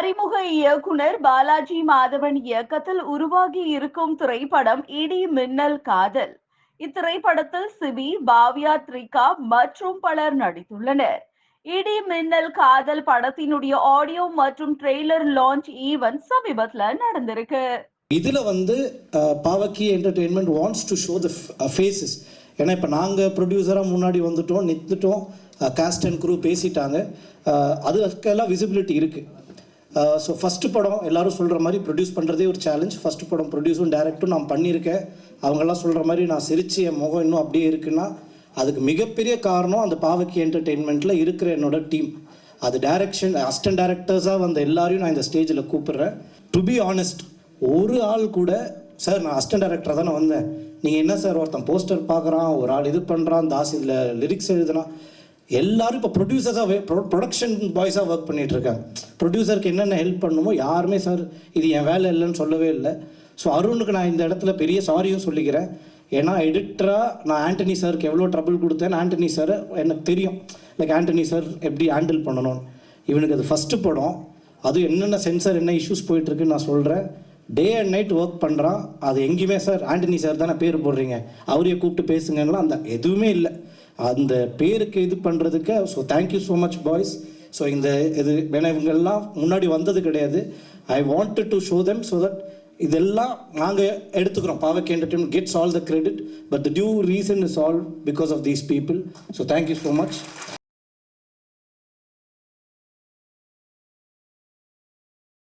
அறிமுக இயக்குனர் பாலாஜி மாதவன் இயக்கத்தில் உருவாகி இருக்கும் திரைப்படம் இடி மின்னல் காதல். இத்திரைப்படத்தில் சிபி பாவ்யா த்ரிகா மற்றும் பலர் நடித்துள்ளனர். இடி மின்னல் காதல் படத்தினுடைய ஆடியோ மற்றும் ட்ரெய்லர் லான்ச் ஈவென்ட் சமீபத்துல நடந்திருக்கு. இதில் வந்து Pavaki Pavakki entertainment wants to show the faces ஏன்னா இப்போ நாங்கள் ப்ரொடியூசராக முன்னாடி வந்துட்டோம் நிறுத்துட்டோம் காஸ்ட் அண்ட் குரூ பேசிட்டாங்க. அதுக்கெல்லாம் விசிபிலிட்டி இருக்குது ஸோ ஃபஸ்ட்டு படம் எல்லாரும் சொல்கிற மாதிரி ப்ரொடியூஸ் பண்ணுறதே ஒரு சேலஞ்ச் ஃபஸ்ட்டு படம் ப்ரொடியூஸும் டேரக்டும் நான் பண்ணியிருக்கேன். அவங்கெல்லாம் சொல்கிற மாதிரி நான் சிரிச்சு என் முகம் இன்னும் அப்படியே இருக்குன்னா அதுக்கு மிகப்பெரிய காரணம் அந்த பாவக்கி என்டர்டெயின்மெண்ட்டில் இருக்கிற என்னோட டீம் அது டைரக்ஷன் அசிஸ்டன்ட் டேரக்டர்ஸாக வந்த எல்லாரையும் நான் இந்த ஸ்டேஜில் கூப்பிடுறேன். டு பி ஆனஸ்ட் ஒரு ஆள் கூட சார் நான் அசிஸ்டன்ட் டேரக்டராக தானே வந்தேன். நீங்கள் என்ன சார் ஒருத்தன் போஸ்டர் பார்க்குறான் ஒரு ஆள் இது பண்ணுறான் தாஸ் இதில் லிரிக்ஸ் எழுதுறான். எல்லாரும் இப்போ ப்ரொடியூசர்ஸாக ப்ரொடக்ஷன் பாய்ஸாக ஒர்க் பண்ணிகிட்ருக்காங்க ப்ரொடியூசருக்கு என்னென்ன ஹெல்ப் பண்ணுமோ யாருமே சார் இது என் வேலை இல்லைன்னு சொல்லவே இல்லை. ஸோ அருணுக்கு நான் இந்த இடத்துல பெரிய சாரியும் சொல்லிக்கிறேன். ஏன்னா எடிட்டராக நான் ஆண்டனி சாருக்கு எவ்வளோ ட்ரபிள் கொடுத்தேன் ஆண்டனி சார் எனக்கு தெரியும். லைக் ஆண்டனி சார் எப்படி ஹேண்டில் பண்ணணும்னு. இவனுக்கு அது ஃபஸ்ட்டு படம். அது என்னென்ன சென்சார் என்ன இஷ்யூஸ் போயிட்டுருக்குன்னு நான் சொல்கிறேன் டே அண்ட் நைட் ஒர்க் பண்ணுறான் அது எங்கேயுமே சார் ஆண்டனி சார் தானே பேர் போடுறீங்க. அவரையே கூப்பிட்டு பேசுங்கன்னா அந்த எதுவுமே இல்லை. அந்த பேருக்கு இது பண்ணுறதுக்கு so thank you so much boys so இந்த இது ஏன்னா இவங்கெல்லாம் முன்னாடி வந்தது கிடையாது. I wanted to show them so that இதெல்லாம் நாங்கள் எடுத்துக்கிறோம். Pavak entertainment gets all the credit but the due reason is all because of these people so thank you so much